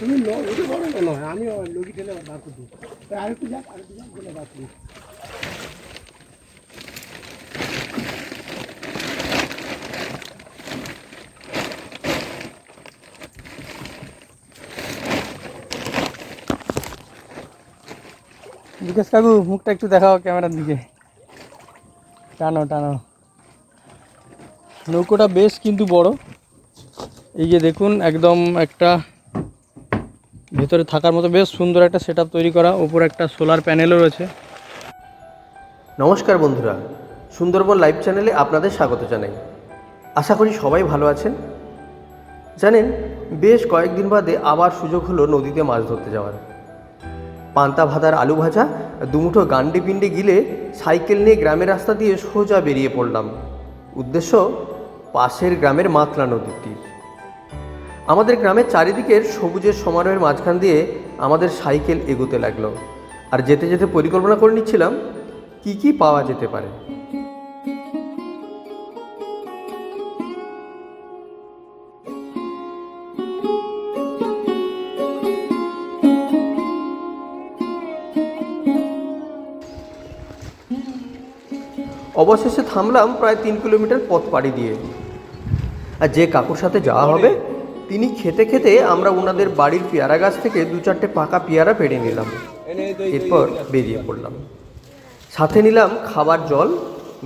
তুমি ন- উঠে পড়ো না নয় আমি লগি ঠেলে বার করে দিই। ওই আরেকটু যাক আরেকটু যাক, বলে বার করি। বিকাশ কাকু, মুখটা একটু দেখাও ক্যামেরার দিকে। টানো টানো। নৌকোটা বেশ কিন্তু বড়। এই যে দেখুন, একদম একটা ভেতরে থাকার মতো বেশ সুন্দর একটা সেট তৈরি করা। ওপর একটা সোলার প্যানেলও রয়েছে। নমস্কার বন্ধুরা, সুন্দরবন লাইভ চ্যানেলে আপনাদের স্বাগত জানাই। আশা করি সবাই ভালো আছেন। জানেন, বেশ কয়েকদিন বাদে আবার সুযোগ হলো নদীতে মাছ ধরতে যাওয়ার। পান্তা ভাতার আলু ভাজা, দুমুঠো গান্ডি পিণ্ডে গিলে সাইকেল নিয়ে গ্রামের রাস্তা দিয়ে সোজা বেরিয়ে পড়লাম। উদ্দেশ্য, পাশের গ্রামের মাতলা নদীর তীর আমাদের গ্রামের চারিদিকের সবুজের সমারোহের মাঝখান দিয়ে আমাদের সাইকেল এগোতে লাগল। আর যেতে যেতে পরিকল্পনা করে নিচ্ছিলাম, কি কি পাওয়া যেতে পারে। অবশেষে থামলাম প্রায় তিন কিলোমিটার পথ পাড়ি দিয়ে। আর যে কাকুর সাথে যাওয়া হবে তিনি খেতে খেতে আমরা ওনাদের বাড়ির পেয়ারা গাছ থেকে দু চারটে পাকা পেয়ারা পেড়ে নিলাম। এরপর বেরিয়ে পড়লাম। সাথে নিলাম খাবার জল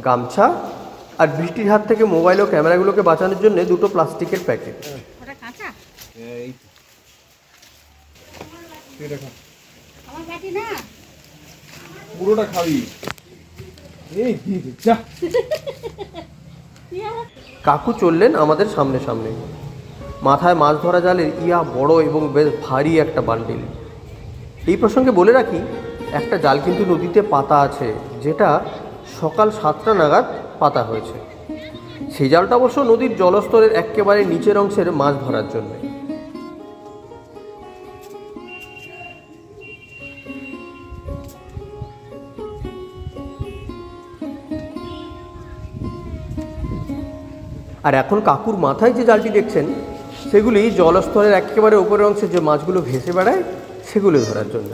গামছা আর বৃষ্টির হাত থেকে মোবাইল ও ক্যামেরাগুলোকে বাঁচানোর জন্য দুটো প্লাস্টিকের প্যাকেট। ওটা কাঁচা? আমার বাটি না? পুরোটা খাবি। কাকু চললেন আমাদের সামনে সামনে। মাথায় মাছ ধরা জালের ইয়া বড় এবং বেশ ভারী একটা বান্ডিল। এই প্রসঙ্গে বলে রাখি, একটা জাল কিন্তু নদীতে পাতা আছে, যেটা সকাল সাতটা নাগাদ পাতা হয়েছে। সেই জালটা অবশ্য নদীর জলস্তরের একেবারে নিচের অংশের মাছ ধরার জন্য। আর এখন কাকুর মাথায় যে জালটি দেখছেন সেগুলি জলস্তরের একেবারে উপরের অংশে যে মাছগুলো ভেসে বেড়ায় সেগুলো ধরার জন্য।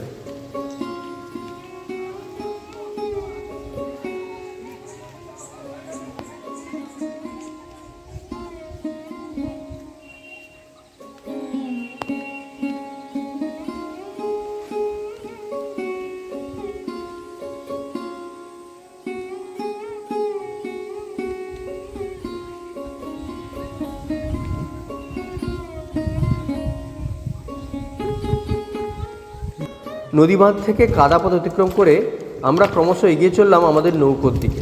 নদী বাঁধ থেকে কাদা পথ অতিক্রম করে আমরা ক্রমশ এগিয়ে চললাম আমাদের নৌকোর দিকে।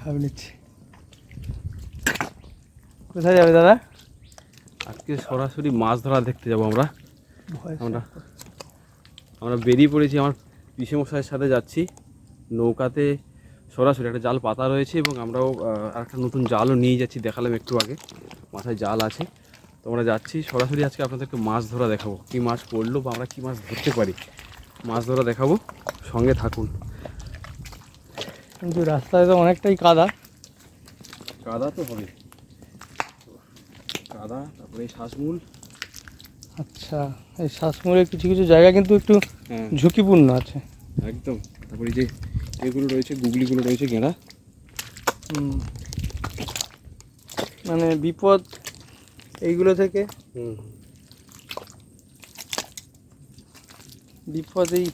ভাবে নিচ্ছি। কোথায় যাবে দাদা? আজকে সরাসরি মাছ ধরা দেখতে যাব আমরা। আমরা আমরা বেরিয়ে পড়েছি আমার পিসেমশাইয়ের সাথে যাচ্ছি। নৌকাতে সরাসরি একটা জাল পাতা রয়েছে এবং আমরাও একটা নতুন জালও নিয়ে যাচ্ছি দেখালাম একটু আগে। মাথায় জাল আছে। তো আমরা যাচ্ছি সরাসরি আজকে আপনাদেরকে মাছ ধরা দেখাবো। কী মাছ পড়ল বা আমরা কী মাছ ধরতে পারি? মাছ ধরা দেখাবো। সঙ্গে থাকুন। কিন্তু রাস্তায় তো অনেকটাই কাদা। কাদা তো হবে। কাদা তারপরে এই শ্বাসমূল। আচ্ছা এই শ্বাসমূলের কিছু কিছু জায়গা কিন্তু একটু হ্যাঁ। ঝুঁকিপূর্ণ আছে। একদম। তারপরে যে এগুলো রয়েছে গুগলিগুলো রয়েছে গেঁড়া মানে বিপদ এইগুলো থেকে বিপদ এই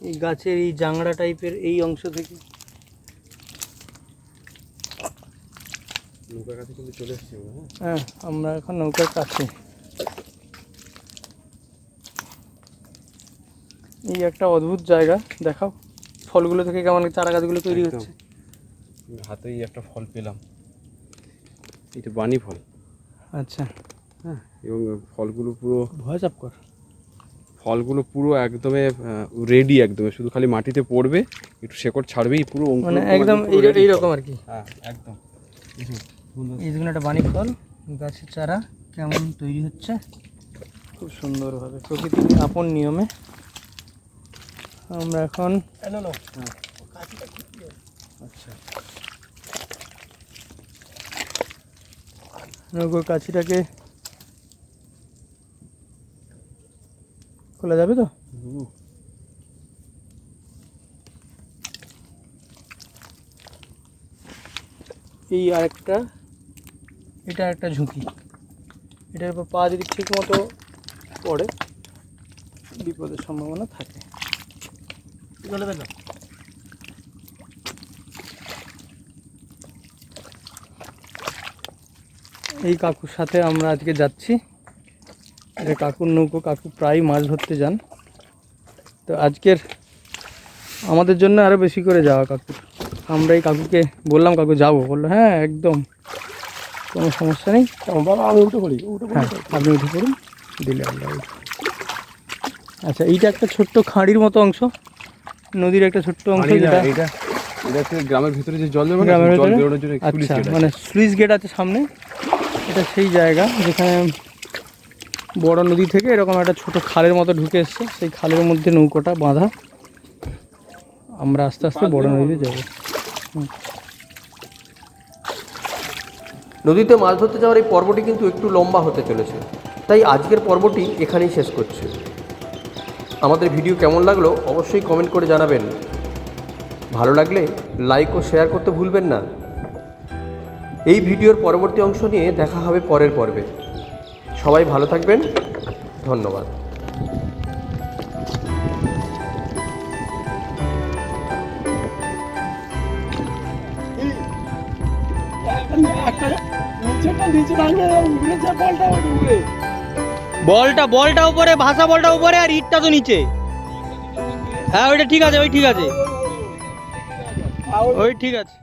এই গাছের এই জাংড়া টাইপের এই অংশ থেকে নৌকার কাছে কিন্তু চলে এসছি হ্যাঁ? হ্যাঁ আমরা এখন নৌকার কাছে। এই একটা অদ্ভুত জায়গা দেখাও। ফলগুলো থেকে কেমন চারা গাছগুলো তৈরি। হচ্ছে। হাতেই একটা ফল পেলাম। এটা বানি ফল। আচ্ছা। হ্যাঁ এবং ফলগুলো পুরো ভয় চাপ কর। ফলগুলো পুরো একদমে রেডি একদমে। শুধু খালি মাটিতে পড়বে একটু শেকড় ছাড়বেই পুরো মানে একদম এইরকম আর কি। হ্যাঁ একদম। দেখুন, সুন্দর। এই দেখুন একটা বাণী ফল গাছের চারা কেমন তৈরি হচ্ছে। খুব সুন্দরভাবে প্রকৃতির আপন নিয়মে। আমরা এখন আচ্ছা। নৌকোর কাছিটাকে খোলা যাবে তো? এই আরেকটা এটা একটা ঝুঁকি। এটার উপর পা যদি ঠিক মতো পড়ে বিপদের সম্ভাবনা থাকে। এই কাকুর সাথে আমরা আজকে যাচ্ছি। এটা কাকুর নৌকো কাকু প্রায় মাছ ধরতে যান। তো আজকের আমাদের জন্য আরও বেশি করে যাওয়া কাকুর। আমরা এই কাকুকে বললাম কাকু যাব। বলল হ্যাঁ একদম। কোনো সমস্যা নেই। কেমন বাবা আমি উঠে পড়ি উঠে পড়ি। হ্যাঁ আপনি উঠে পড়ুন দিলে আমরা। আচ্ছা এইটা একটা ছোট্ট খাঁড়ির মতো অংশ। নদীর একটা ছোট্ট অংশ এটা যেটা এটা এটা গ্রামের ভিতরে যে জল গ্রামের ভেতরে? আচ্ছা মানে স্লুইস গেট আছে সামনে। এটা সেই জায়গা যেখানে বড় নদী থেকে এরকম একটা ছোট খালের মতো ঢুকে এসছে। সেই খালের মধ্যে নৌকোটা বাঁধা। আমরা আস্তে আস্তে বড় নদীতে যাব। নদীতে মাছ ধরতে যাওয়ার এই পর্বটি কিন্তু একটু লম্বা হতে চলেছে। তাই আজকের পর্বটি এখানেই শেষ করছে। আমাদের ভিডিও কেমন লাগল অবশ্যই কমেন্ট করে জানাবেন। ভালো লাগলে লাইক ও শেয়ার করতে ভুলবেন না। এই ভিডিওর পরবর্তী অংশ নিয়ে দেখা হবে পরের পর্বে। সবাই ভালো থাকবেন। ধন্যবাদ। বলটা বলটা উপরে ভাষা বলটা উপরে আর ইটটা তো নিচে। হ্যাঁ ওইটা ঠিক আছে ওই ঠিক আছে। ওই ঠিক আছে।